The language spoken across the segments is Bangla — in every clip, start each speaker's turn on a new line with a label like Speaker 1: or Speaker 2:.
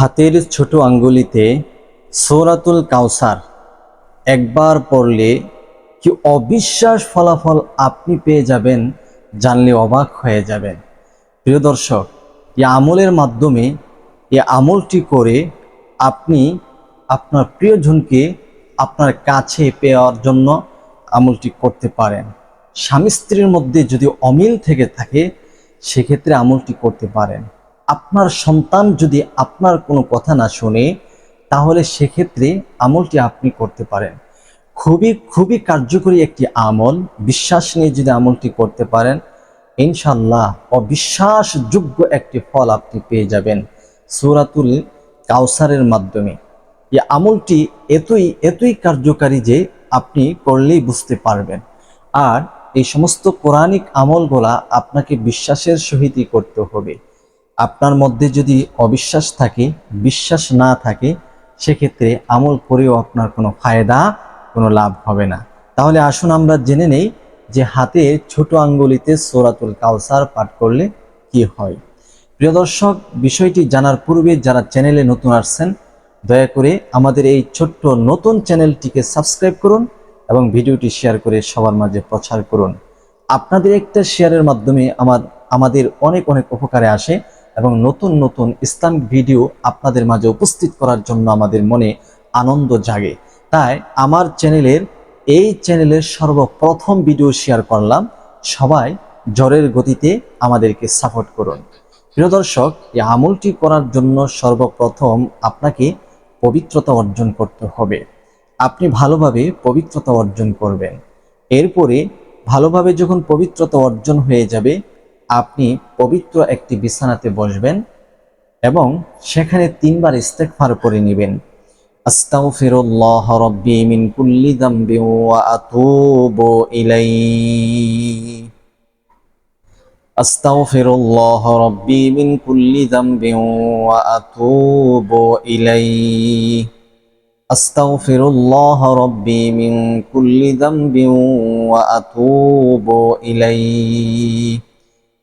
Speaker 1: হাতের ছোট আঙ্গুলিতে সৌরাতুল কাউসার। একবার পড়লে কি অবিশ্বাস ফলাফল আপনি পেয়ে যাবেন জানলে অবাক হয়ে যাবেন। প্রিয় দর্শক, এই আমলের মাধ্যমে এ আমলটি করে আপনি আপনার প্রিয়জনকে আপনার কাছে পাওয়ার জন্য আমলটি করতে পারেন। স্বামী স্ত্রীর মধ্যে যদি অমিল থেকে থাকে, সেক্ষেত্রে আমলটি করতে পারেন। আপনার সন্তান যদি আপনার কোনো কথা না শুনে, তাহলে সেক্ষেত্রে আমলটি আপনি করতে পারেন। খুবই খুবই কার্যকরী একটি আমল। বিশ্বাস নিয়ে যদি আমলটি করতে পারেন ইনশাল্লাহ অবিশ্বাসযোগ্য একটি ফল আপনি পেয়ে যাবেন সুরাতুল কাউসারের মাধ্যমে। এই আমলটি এতই এতই কার্যকারী যে আপনি করলেই বুঝতে পারবেন। আর এই সমস্ত কোরআনিক আমলগুলা আপনাকে বিশ্বাসের সহিতই করতে হবে। আপনার মধ্যে যদি অবিশ্বাস থাকে, বিশ্বাস না থাকে, সেক্ষেত্রে আমল করেও আপনার কোনো ফায়দা, কোনো লাভ হবে না। তাহলে আসুন আমরা জেনে নেই যে হাতে ছোট আঙ্গুলিতে সোরাতুল কাউসার পাঠ করলে কি হয়। প্রিয় দর্শক, বিষয়টি জানার পূর্বে যারা চ্যানেলে নতুন আসছেন, দয়া করে আমাদের এই ছোট্ট নতুন চ্যানেলটিকে সাবস্ক্রাইব করুন এবং ভিডিওটি শেয়ার করে সবার মাঝে প্রচার করুন। আপনাদের একটা শেয়ারের মাধ্যমে আমার, আমাদের অনেক অনেক উপকারে আসে। এবং নতুন নতুন ইসলামিক ভিডিও আপনাদের মাঝে উপস্থিত করার জন্য আমাদের মনে আনন্দ জাগে। তাই আমার চ্যানেলের, এই চ্যানেলের সর্বপ্রথম ভিডিও শেয়ার করলাম। সবাই জ্বরের গতিতে আমাদেরকে সাপোর্ট করুন। প্রিয় দর্শক, এই আমলটি করার জন্য সর্বপ্রথম আপনাকে পবিত্রতা অর্জন করতে হবে। আপনি ভালোভাবে পবিত্রতা অর্জন করবেন। এরপরে ভালোভাবে যখন পবিত্রতা অর্জন হয়ে যাবে আপনি পবিত্র একটি বিছানাতে বসবেন এবং সেখানে তিনবার ইস্তেকফার করে নেবেন। আস্তাগফিরুল্লাহ রাব্বি মিন কুল্লি যামবি ওয়া আতুবু ইলাইহি। আস্তাগফিরুল্লাহ রাব্বি মিন কুল্লি যামবি ওয়া আতুবু ইলাইহি। আস্তাগফিরুল্লাহ রাব্বি মিন কুল্লি যামবি ওয়া আতুবু ইলাইহি।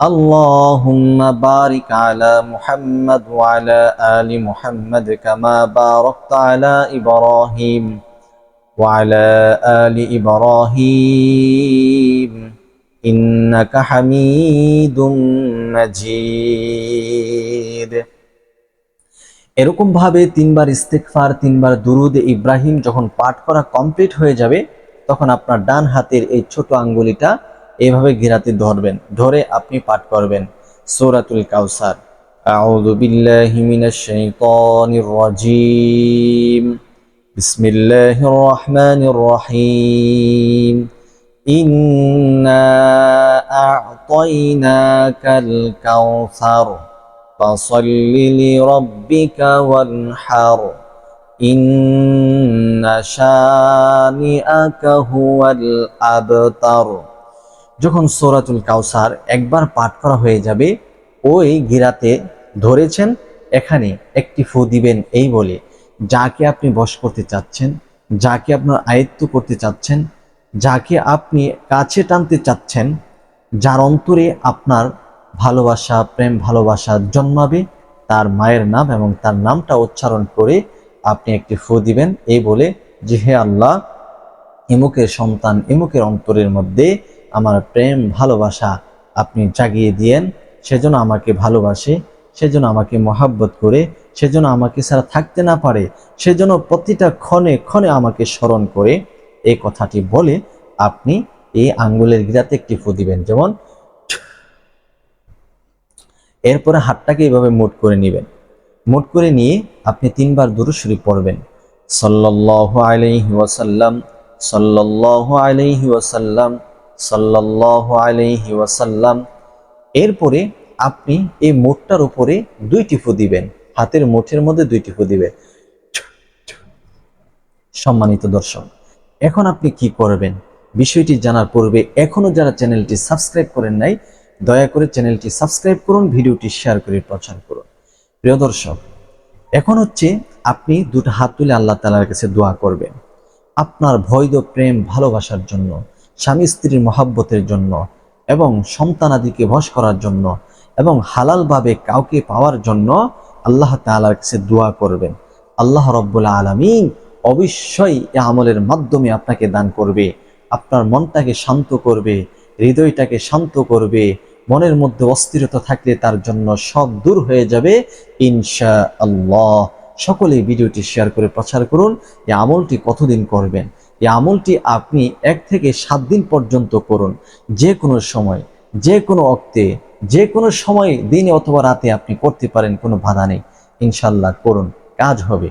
Speaker 1: اللهم بارك على محمد وعلى آل محمد كما باركت على إبراهيم وعلى آل إبراهيم إنك حميد مجيد এরকম ভাবে তিনবার ইস্তেকফার তিনবার দুরুদ ইব্রাহিম যখন পাঠ করা কমপ্লিট হয়ে যাবে তখন আপনার ডান হাতের এই ছোট আঙ্গুলিটা এইভাবে ঘেরাতে ধরবেন, ধরে আপনি পাঠ করবেন। সূরাতুল কাউসার। আউযু বিল্লাহি মিনাশ শাইতানির রাজিম। বিসমিল্লাহির রহমানির রহিম। ইন্না আ'তাইনাকাল কাউসার ফাসাল্লি লিরাব্বিকা ওয়ানহার। ইন্না শানিআকা হুয়াল আবতার যখন সূরাতুল কাউসার একবার পাঠ করা হয়ে যাবে, ওই গিরাতে ধরেছেন, এখানে একটি ফু দিবেন এই বলে, যাকে আপনি বশ করতে চাচ্ছেন, যাকে আপনার আয়ত্ত করতে চাচ্ছেন, যাকে আপনি কাছে টানতে চাচ্ছেন, যার অন্তরে আপনার ভালোবাসা, প্রেম, ভালোবাসা জন্মাবে, তার মায়ের নাম এবং তার নামটা উচ্চারণ করে আপনি একটি ফু দিবেন এই বলে যে, হে আল্লাহ, এমুকের সন্তান এমুকের অন্তরের মধ্যে আমার প্রেম, ভালোবাসা আপনি জাগিয়ে দিয়েন। সেজন্য আমাকে ভালোবাসে, সেজন্য আমাকে মহাব্বত করে, সেজন্য আমাকে ছাড়া থাকতে না পারে, সেজন্য প্রতিটা ক্ষণে ক্ষণে আমাকে স্মরণ করে। এই কথাটি বলে আপনি এই আঙ্গুলের গিরাতে একটি ফু দিবেন। যেমন এরপরে হাতটাকে এভাবে মুট করে নেবেন। মুট করে নিয়ে আপনি তিনবার দুরুশরী পড়বেন। সাল্লাল্লাহু আলাইহি ওয়াসাল্লাম, সাল্লাল্লাহু আলাইহি ওয়াসাল্লাম সাল্লাল্লাহু আলাইহি ওয়াসাল্লাম, এরপরে আপনি এই মোটটার উপরে দুইটি ফু দিবেন, হাতের মুঠের মধ্যে দুইটি ফু দিবেন। সম্মানিত দর্শক, এখন আপনি কি করবেন? বিষয়টি জানার পূর্বে এখনও যারা চ্যানেলটি সাবস্ক্রাইব করেন নাই, দয়া করে চ্যানেলটি সাবস্ক্রাইব করুন, ভিডিওটি শেয়ার করে প্রচার করুন। প্রিয় দর্শক, এখন হচ্ছে আপনি দুটো হাত তুলে আল্লাহ তালার কাছে দোয়া করবেন, আপনার বৈধ প্রেম ভালোবাসার জন্য। স্বামী স্ত্রীর মহাব্বতের জন্য এবং সন্তানাদিকে বশ করার জন্য এবং হালালভাবে কাউকে পাওয়ার জন্য আল্লাহ তালার কাছে দোয়া করবেন। আল্লাহ রব্বুল আলমিন অবশ্যই এ আমলের মাধ্যমে আপনাকে দান করবে, আপনার মনটাকে শান্ত করবে, হৃদয়টাকে শান্ত করবে, মনের মধ্যে অস্থিরতা থাকলে তার জন্য সব দূর হয়ে যাবে। ইনশা আল্লাহ সকলেই ভিডিওটি শেয়ার করে প্রচার করুন। এই আমলটি কতদিন করবেন? এই আমলটি আপনি এক থেকে সাত দিন পর্যন্ত করুন। যে কোনো সময়, যে কোনো অক্তে, যে কোনো সময় দিনে অথবা রাতে আপনি করতে পারেন, কোনো বাধা নেই। ইনশাল্লাহ করুন, কাজ হবে।